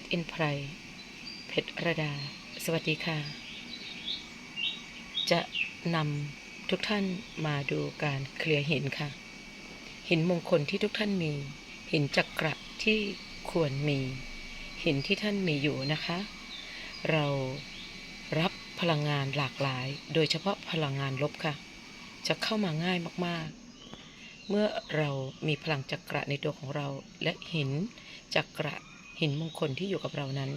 ชรอินไพรเพชรระดา สวัสดีค่ะ จะนำทุกท่านมาดูการเคลียร์หินค่ะ หินมงคลที่ทุกท่านมี หินจักระที่ควรมี หินที่ท่านมีอยู่นะคะ เรารับพลังงานหลากหลาย โดยเฉพาะพลังงานลบค่ะ จะเข้ามาง่ายมากๆ เมื่อเรามีพลังจักระในตัวของเราและหินจักระ หินมงคลที่อยู่กับเรานั้น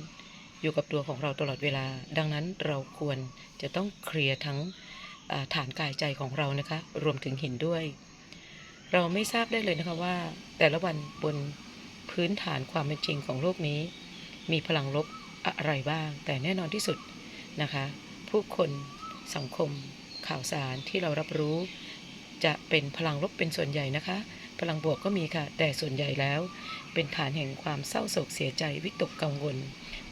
อยู่กับตัวของเราตลอดเวลา ดังนั้นเราควรจะต้องเคลียร์ทั้งฐานกายใจของเรานะคะ รวมถึงหินด้วย เราไม่ทราบได้เลยนะคะว่า แต่ละวันบนพื้นฐานความเป็นจริงของโลกนี้ มีพลังลบอะไรบ้าง แต่แน่นอนที่สุดนะคะ ผู้คนสังคมข่าวสารที่เรารับรู้ จะเป็นพลังลบเป็นส่วนใหญ่นะคะ พลังบวกก็มีค่ะ แต่ส่วนใหญ่แล้ว เป็นฐานแห่งความเศร้าโศกเสียใจวิตกกังวล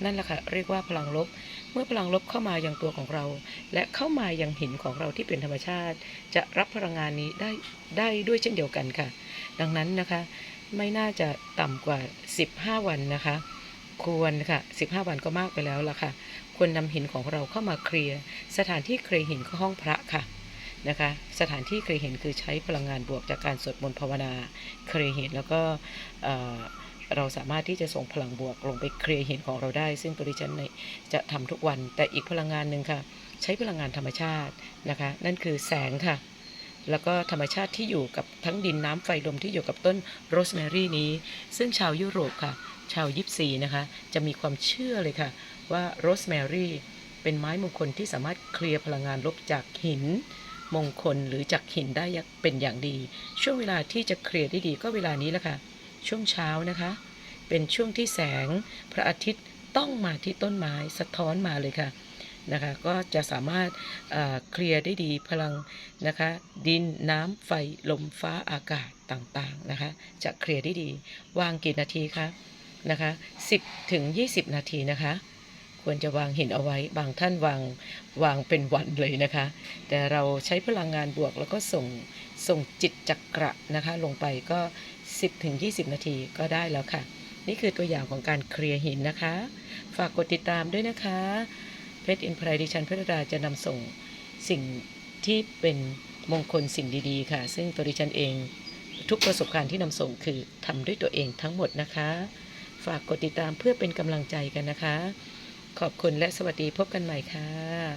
นั่นแหละค่ะเรียกว่าพลังลบ เมื่อพลังลบเข้ามายังตัวของเรา และเข้ามายังหินของเราที่เป็นธรรมชาติ จะรับพลังงานนี้ได้ได้ด้วยเช่นเดียวกันค่ะ ดังนั้นนะคะ ไม่น่าจะต่ำกว่า 15 วันนะคะ ควรค่ะ 15 วันก็มากไปแล้วล่ะค่ะควรนำหินของเราเข้ามาเคลียร์สถานที่เคลียร์หินก็ห้องพระค่ะ นะคะ สถานที่เคลียร์หินคือใช้พลังงานบวกจากการสวดมนต์ภาวนา เคลียร์หินแล้วก็เอ่อเราสามารถที่จะส่งพลังบวกลงไปเคลียร์เหินของเราได้ ซึ่งตัวดิฉันจะทำทุกวัน แต่อีกพลังงานหนึ่งค่ะ ใช้พลังงานธรรมชาตินะคะ นั่นคือแสงค่ะ แล้วก็ธรรมชาติที่อยู่กับทั้งดินน้ำไฟลมที่อยู่กับต้นโรสแมรี่นี้ ซึ่งชาวยุโรปค่ะ ชาวยิปซีนะคะ จะมีความเชื่อเลยค่ะ ว่าโรสแมรี่เป็นไม้มงคลที่สามารถเคลียร์พลังงานลบจากหิน มงคลหรือจากหินได้เป็นอย่างดี ช่วงเวลาที่จะเคลียร์ได้ดีก็เวลานี้แหละค่ะ ช่วงเช้านะคะ เป็นช่วงที่แสงพระอาทิตย์ต้องมาที่ต้นไม้สะท้อนมาเลยค่ะนะคะก็จะสามารถเอ่อเคลียร์ได้ดีพลังนะคะดินน้ำไฟลมฟ้าอากาศต่างๆนะคะจะเคลียร์ได้ดี วางกี่นาทีคะนะคะ10ถึง20 นาทีนะคะ ควรจะวางหินเอาไว้ บางท่านวางวางเป็นวันเลยนะคะ แต่เราใช้พลังงานบวกแล้วก็ส่งส่งจิตจักระนะคะ ลงไปก็ 10ถึง20 นาทีก็ได้แล้วค่ะ นี่คือตัวอย่างของการเคลียร์หินนะคะ ฝากกดติดตามด้วยนะคะเพชรอินไพรดิชันเพชรดาจะนำส่งสิ่งที่เป็นมงคลสิ่งดีๆ ค่ะ ซึ่งตัวดิฉันเองทุกประสบการณ์ที่นำส่งคือทำด้วยตัวเองทั้งหมดนะคะ ฝากกดติดตามเพื่อเป็นกำลังใจกันนะคะ ขอบคุณและสวัสดีพบกันใหม่ค่ะ